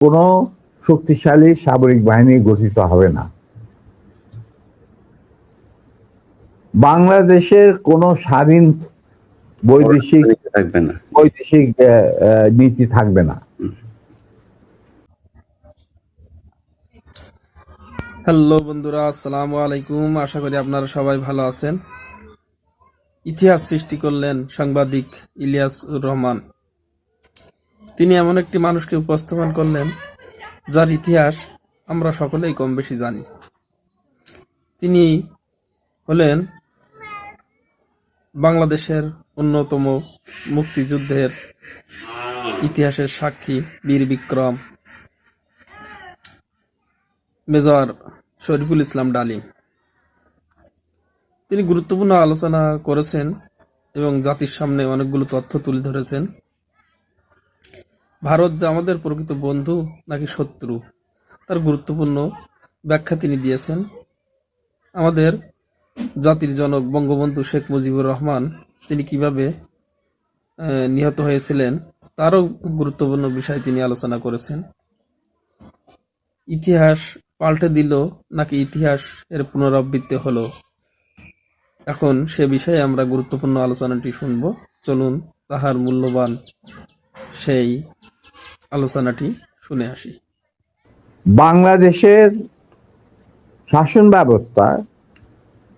কোনো শক্তিশালী সামরিক বাহিনী গঠিত হবে না। বাংলাদেশের কোনো স্বাধীন বৈদেশিক থাকবে না। বৈদেশিক নীতি থাকবে না। হ্যালো বন্ধুরা আসসালামু আলাইকুম। আশা করি আপনারা সবাই ভালো আছেন। ইতিহাস সৃষ্টি করলেন সাংবাদিক ইলিয়াস রহমান। তিনি এমন একটি মানুষকে উপস্থাপন করলেন, যার ইতিহাস আমরা সকলেই কম বেশি জানি। তিনি হলেন বাংলাদেশের অন্যতম মুক্তিযুদ্ধের ইতিহাসের সাক্ষী বীর বিক্রম। মেজর শরীফুল ইসলাম ডালিম। তিনি গুরুত্বপূর্ণ আলোচনা করেছেন এবং জাতির সামনে অনেকগুলো তথ্য তুলে ধরেছেন। ভারত যে আমাদের প্রকৃত বন্ধু নাকি শত্রু, তার গুরুত্বপূর্ণ ব্যাখ্যা তিনি দিয়েছেন। আমাদের জাতির জনক বঙ্গবন্ধু শেখ মুজিবুর রহমান তিনি কীভাবে নিহত হয়েছিলেন, তারও গুরুত্বপূর্ণ বিষয় তিনি আলোচনা করেছেন। ইতিহাস পাল্টে দিল নাকি ইতিহাস এর পুনরাবৃত্তি হলো? এখন সে বিষয়ে আমরা গুরুত্বপূর্ণ আলোচনাটি শুনব। চলুন তাহার মূল্যবান সেই আলোচনাটি শুনে আসি। বাংলাদেশের শাসন ব্যবস্থা,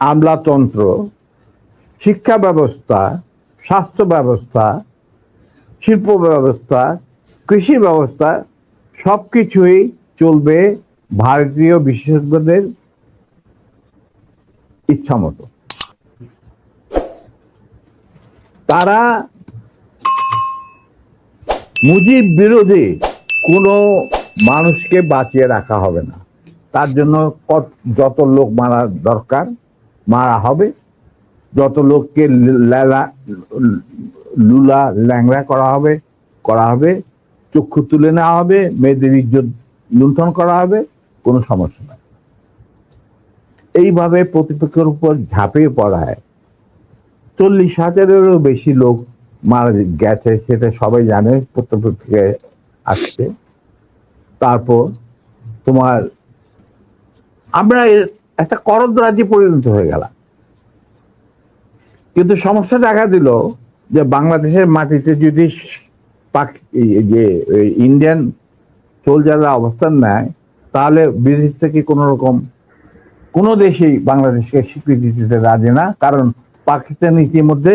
আমলাতন্ত্র, শিক্ষা ব্যবস্থা, স্বাস্থ্য ব্যবস্থা, শিল্প ব্যবস্থা, কৃষি ব্যবস্থা, সবকিছুই চলবে ভারতীয় বিশেষজ্ঞদের ইচ্ছা মতো তারা মুজিব বিরোধী কোনো মানুষকে বাঁচিয়ে রাখা হবে না। তার জন্য যত লোক মারা দরকার, মারা হবে। যত লোককে লেলা লুলা, ল্যাংড়া করা হবে করা হবে। চক্ষু তুলে নেওয়া হবে, মেয়েদের ইজ্জত লুণ্ঠন করা হবে, কোনো সমস্যা নাই। এইভাবে প্রতিপক্ষের উপর ঝাঁপিয়ে পড়ায়। চল্লিশ হাজারেরও বেশি লোক মারা গেছে সেটা সবাই জানে প্রত্যেক থেকে আসছে। তারপর তোমার আমরা একটা করদ রাজ্যে পরিণত হয়ে গেলাম। কিন্তু সমস্যা দেখা দিল যে বাংলাদেশের মাটিতে যদি যে ইন্ডিয়ান সোলজাররা অবস্থান নেয়, তাহলে বিদেশ থেকে কোনো রকম কোনো দেশেই বাংলাদেশকে স্বীকৃতি দিতে রাজি না। কারণ পাকিস্তান ইতিমধ্যে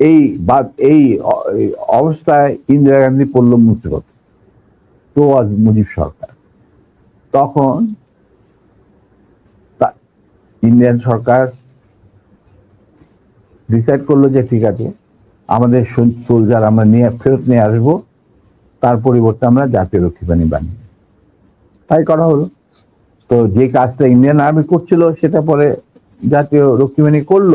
এই বা, এই অবস্থায় ইন্দিরা গান্ধী পড়ল মুক্তিপথ। তো আজ মুজিব সরকার। তখন ইন্ডিয়ান সরকার ডিসাইড করল যে ঠিক আছে, আমাদের সোলজার আমরা নিয়ে, ফেরত নিয়ে আসব, তার পরিবর্তে আমরা জাতীয় রক্ষী বানিয়ে তাই করা হলো। তো যে কাজটা ইন্ডিয়ান আর্মি করছিল, সেটা পরে জাতীয় রক্ষী করল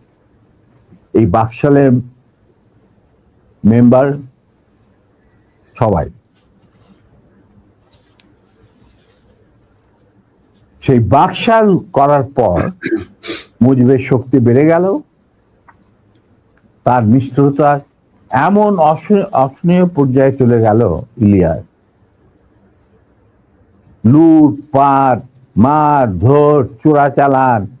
এই বাকশালের মেম্বার সবাই। সেই বাকশাল করার পর মুজিবের শক্তি বেড়ে গেল। তার নিষ্ঠুরতা এমন অস- অসহনীয় পর্যায়ে চলে গেল লুট, পাট, মার, ধর চোরা চালান তা-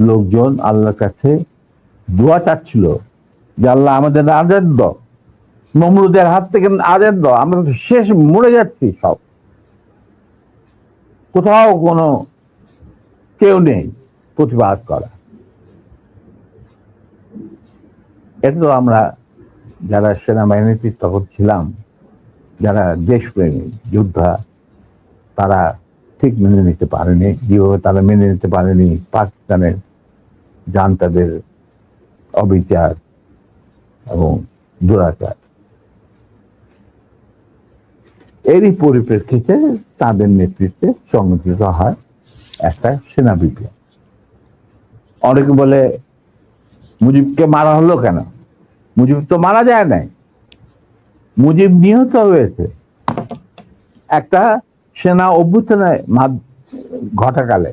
লোকজন আল্লাহর কাছে দোয়া চাচ্ছিল যে আল্লাহ আমাদের আজাদ নমরুদের হাত থেকে আজাদ দাও আমরা তো শেষ মরে যাচ্ছি সব। কোথাও কোনো কেউ নেই প্রতিবাদ করা। এটা তো আমরা যারা সেনাবাহিনীতে তখন ছিলাম, যারা দেশপ্রেমী, যোদ্ধা, তারা ঠিক মেনে নিতে পারেনি। যেভাবে তারা মেনে নিতে পারেনি, পাকিস্তানের জান্তাদের অবিচার এবং দুরাচার। এরই পরিপ্রেক্ষিতে তাদের নেতৃত্বে সংগঠিত হয় একটা সেনা বিপ্লব অনেকে বলে, মুজিবকে মারা হলো কেন? মুজিব তো মারা যায় নাই। মুজিব নিহত হয়েছে। একটা সেনা অভ্যুত্থানে ঘটাকালে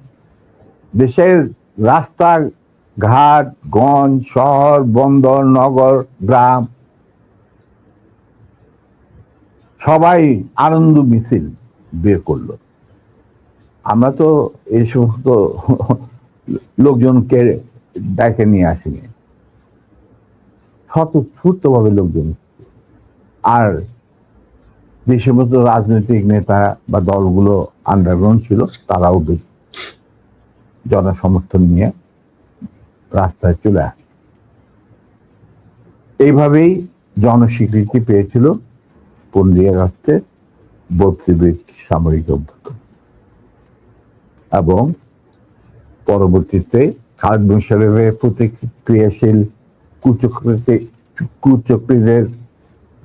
দেশের রাস্তা ঘাট গঞ্জ, শহর, বন্দর, নগর, গ্রাম, সবাই আনন্দ মিছিল বের করল। আমরা তো এই সমস্ত লোকজনকে ডেকে নিয়ে আসিনি। স্বতঃস্ফূর্ত ভাবে লোকজন। আর যে সমস্ত রাজনৈতিক নেতা বা দলগুলো আন্ডারগ্রাউন্ড ছিল, তারাও বেশ জনসমর্থন নিয়ে রাস্তায় চলে আসে। এইভাবেই জনস্বীকৃতি পেয়েছিল পনেরোই আগস্টে বত্রিশ সামরিক অভ্যুত্থান। এবং পরবর্তীতে খালেদ মুশারফের প্রতিক্রিয়াশীল কুচক্রী কুচক্রীদের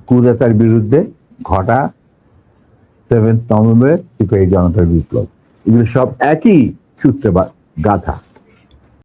কুরাতার বিরুদ্ধে ঘটা সেভেন্থ নভেম্বর সিপাহী জনতার বিপ্লব। এগুলো সব একই সূত্রে বা- গাথা